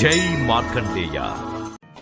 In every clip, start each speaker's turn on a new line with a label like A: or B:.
A: జై మార్కండేయ.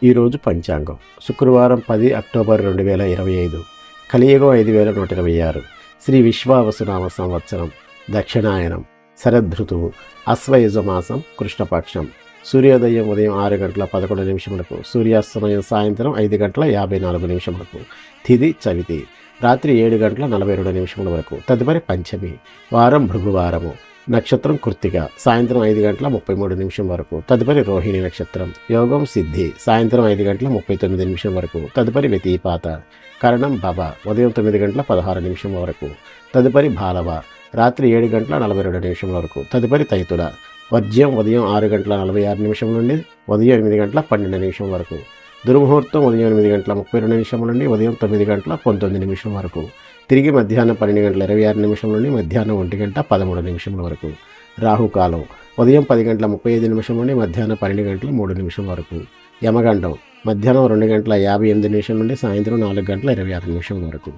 B: ఈరోజు పంచాంగం. శుక్రవారం పది అక్టోబర్ రెండు వేల ఇరవై ఐదు. కలియుగం ఐదు వేల నూట ఇరవై ఆరు. శ్రీ విశ్వావసునామ సంవత్సరం. దక్షిణాయనం. శరదృతువు అశ్వయుజ మాసం కృష్ణపక్షం. సూర్యోదయం ఉదయం ఆరు గంటల పదకొండు నిమిషములకు. సూర్యాస్తమయం సాయంత్రం ఐదు గంటల యాభై నాలుగు నిమిషములకు. తిది చవితి. రాత్రి ఏడు గంటల నలభై రెండు నిమిషముల వరకు. తదుపరి పంచమి. వారం భృగువారము. నక్షత్రం కృత్తిక. సాయంత్రం ఐదు గంటల ముప్పై మూడు నిమిషం వరకు. తదుపరి రోహిణి నక్షత్రం. యోగం సిద్ధి. సాయంత్రం ఐదు గంటల ముప్పై తొమ్మిది నిమిషం వరకు. తదుపరి వ్యతిపాత. కరణం బబ ఉదయం తొమ్మిది గంటల పదహారు నిమిషం వరకు. తదుపరి బాలవ రాత్రి ఏడు గంటల నలభై రెండు నిమిషం వరకు. తదుపరి తైతుల. వర్జ్యం ఉదయం ఆరు గంటల నలభై ఆరు నిమిషం నుండి ఉదయం ఎనిమిది గంటల పన్నెండు నిమిషం వరకు. దుర్ముహూర్తం ఉదయం ఎనిమిది గంటల ముప్పై రెండు నిమిషం నుండి ఉదయం తొమ్మిది గంటల పంతొమ్మిది నిమిషం వరకు. తిరిగి మధ్యాహ్నం పన్నెండు గంటల ఇరవై ఆరు నిమిషం నుండి మధ్యాహ్నం ఒంటి గంట పదమూడు నిమిషం వరకు. రాహుకాలం ఉదయం పది గంటల ముప్పై ఐదు నిమిషం నుండి మధ్యాహ్నం పన్నెండు గంటల మూడు నిమిషం వరకు. యమగండం మధ్యాహ్నం రెండు గంటల యాభై ఎనిమిది నిమిషం నుండి సాయంత్రం నాలుగు గంటల ఇరవై ఆరు నిమిషం వరకు.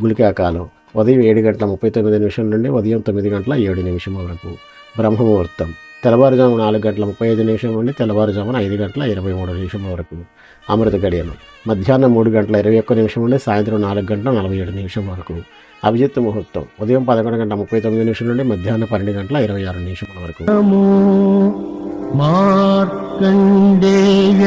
B: గుళికాకాలం ఉదయం ఏడు గంటల ముప్పై తొమ్మిది నిమిషం నుండి ఉదయం తొమ్మిది గంటల ఏడు నిమిషం వరకు. బ్రహ్మముహూర్తం తెల్లవారుజామున నాలుగు గంటల ముప్పై ఐదు నిమిషం నుండి తెల్లవారుజామున ఐదు గంటల ఇరవై మూడు నిమిషం వరకు అమృత గడియలు. మధ్యాహ్నం మూడు గంటల ఇరవై ఒక్క నిమిషం నుండి సాయంత్రం నాలుగు గంటల నలభై ఏడు నిమిషం వరకు అభిజిత్ ముహూర్తం. ఉదయం పదకొండు గంటల ముప్పై తొమ్మిది నిమిషం నుండి మధ్యాహ్నం పన్నెండు గంటల ఇరవై ఆరు నిమిషం వరకు.
C: మార్కండేయ